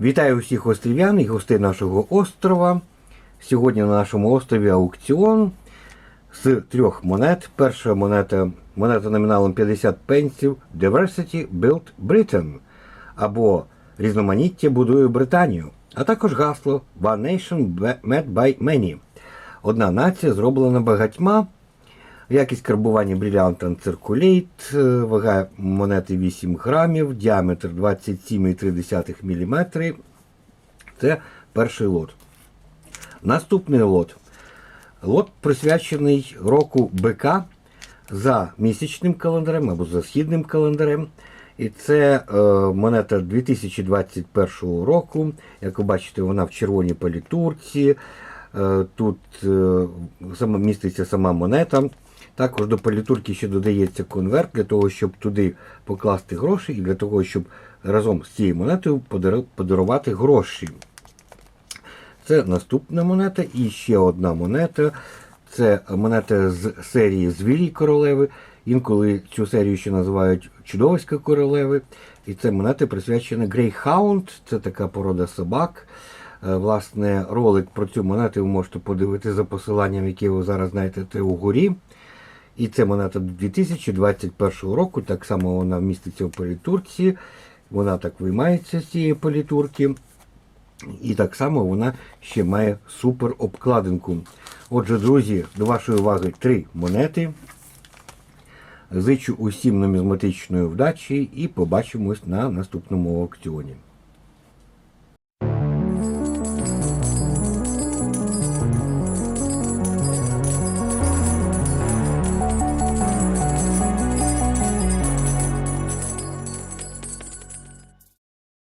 Вітаю усіх острів'ян і гостей нашого острова. Сьогодні на нашому острові аукціон з трьох монет. Перша монета монета номіналом 50 пенсів Diversity Built Britain або Різноманіття будує Британію, а також гасло One Nation Made by Many. Одна нація зроблена багатьма. Якість карбування брилянтан циркулейт, е, вага монети 8 грамів, діаметр 27,3 мм. Це перший лот. Наступний лот. Лот присвячений року бика за місячним календарем або за східним календарем. І це е, монета 2021 року. Як ви бачите, вона в червоній палітурці. Е, тут е, міститься сама монета. Також до палітурки ще додається конверт для того, щоб туди покласти гроші, і для того, щоб разом з цією монетою подарувати гроші. Це наступна монета і ще одна монета. Це монета з серії Звірі королеви. Інколи цю серію ще називають Чудовиська королеви. І це монета присвячена Greyhound. Це така порода собак. Е, Власне, ролик про цю монету ви можете подивитися за посиланням, яке ви зараз знайдете угорі. І це монета 2021 року. Так само вона міститься в політурці. Вона так виймається з цієї політурки. І так само вона ще має супер обкладинку. Отже, друзі, до вашої уваги три монети. Зичу усім нумізматичної вдачі і побачимось на наступному аукціоні.